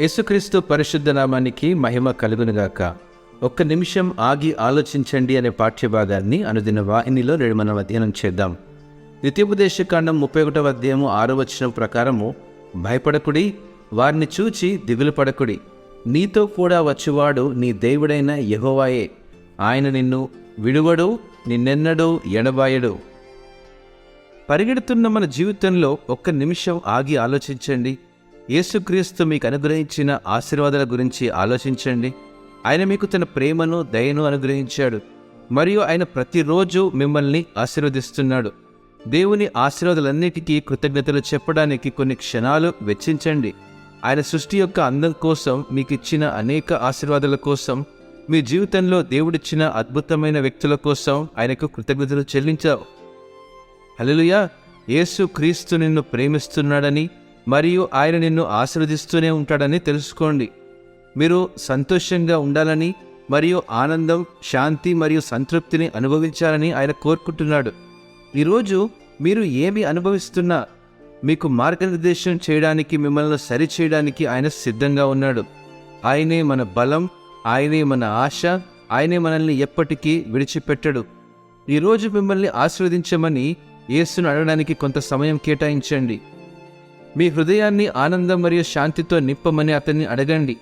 యేసుక్రీస్తు పరిశుద్ధ నామానికి మహిమ కలుగునుగాక. ఒక్క నిమిషం ఆగి ఆలోచించండి అనే పాఠ్యభాగాన్ని అనుదిన వాహినిలో నేడు మనం అధ్యయనం చేద్దాం. ద్వితీయోపదేశకాండం ముప్పై ఒకటవ అధ్యాయము ఆరో వచ్చిన ప్రకారము భయపడకుడి వారిని చూచి దిగులు పడకుడి. నీతో కూడా వచ్చేవాడు నీ దేవుడైన యహోవాయే. ఆయన నిన్ను విడువడు నిన్నెన్నడూ ఎడబాయడు. పరిగెడుతున్న మన జీవితంలో ఒక్క నిమిషం ఆగి ఆలోచించండి. యేసుక్రీస్తు మీకు అనుగ్రహించిన ఆశీర్వాదాల గురించి ఆలోచించండి. ఆయన మీకు తన ప్రేమను దయను అనుగ్రహించాడు. మరియు ఆయన ప్రతిరోజు మిమ్మల్ని ఆశీర్వదిస్తున్నాడు. దేవుని ఆశీర్వాదాలన్నిటికీ కృతజ్ఞతలు చెప్పడానికి కొన్ని క్షణాలు వెచ్చించండి. ఆయన సృష్టి యొక్క అందం కోసం మీకు ఇచ్చిన అనేక ఆశీర్వాదాల కోసం మీ జీవితంలో దేవుడిచ్చిన అద్భుతమైన వ్యక్తుల కోసం ఆయనకు కృతజ్ఞతలు చెల్లించావు. హలలుయా యేసు క్రీస్తు నిన్ను ప్రేమిస్తున్నాడని మరియు ఆయన నిన్ను ఆశీర్వదిస్తూనే ఉంటాడని తెలుసుకోండి. మీరు సంతోషంగా ఉండాలని మరియు ఆనందం శాంతి మరియు సంతృప్తిని అనుభవించాలని ఆయన కోరుకుంటున్నాడు. ఈరోజు మీరు ఏమి అనుభవిస్తున్నా మీకు మార్గనిర్దేశం చేయడానికి మిమ్మల్ని సరిచేయడానికి ఆయన సిద్ధంగా ఉన్నాడు. ఆయనే మన బలం ఆయనే మన ఆశ ఆయనే మనల్ని ఎప్పటికీ విడిచిపెట్టడు. ఈరోజు మిమ్మల్ని ఆశీర్వదించమని యేసును అడగడానికి కొంత సమయం కేటాయించండి. మీ హృదయాన్ని ఆనందం మరియు శాంతితో నింపమని అతన్ని అడగండి.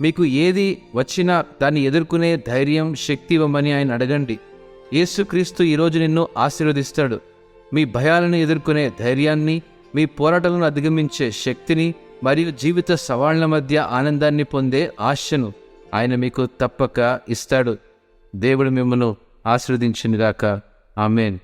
మీకు ఏది వచ్చినా దాన్ని ఎదుర్కొనే ధైర్యం శక్తి ఇవ్వమని ఆయన అడగండి. యేసుక్రీస్తు ఈరోజు నిన్ను ఆశీర్వదిస్తాడు. మీ భయాలను ఎదుర్కొనే ధైర్యాన్ని మీ పోరాటాలను అధిగమించే శక్తిని మరియు జీవిత సవాళ్ళ మధ్య ఆనందాన్ని పొందే ఆశను ఆయన మీకు తప్పక ఇస్తాడు. దేవుడు మిమ్మను ఆశీర్వదించినగాక. ఆమెన్.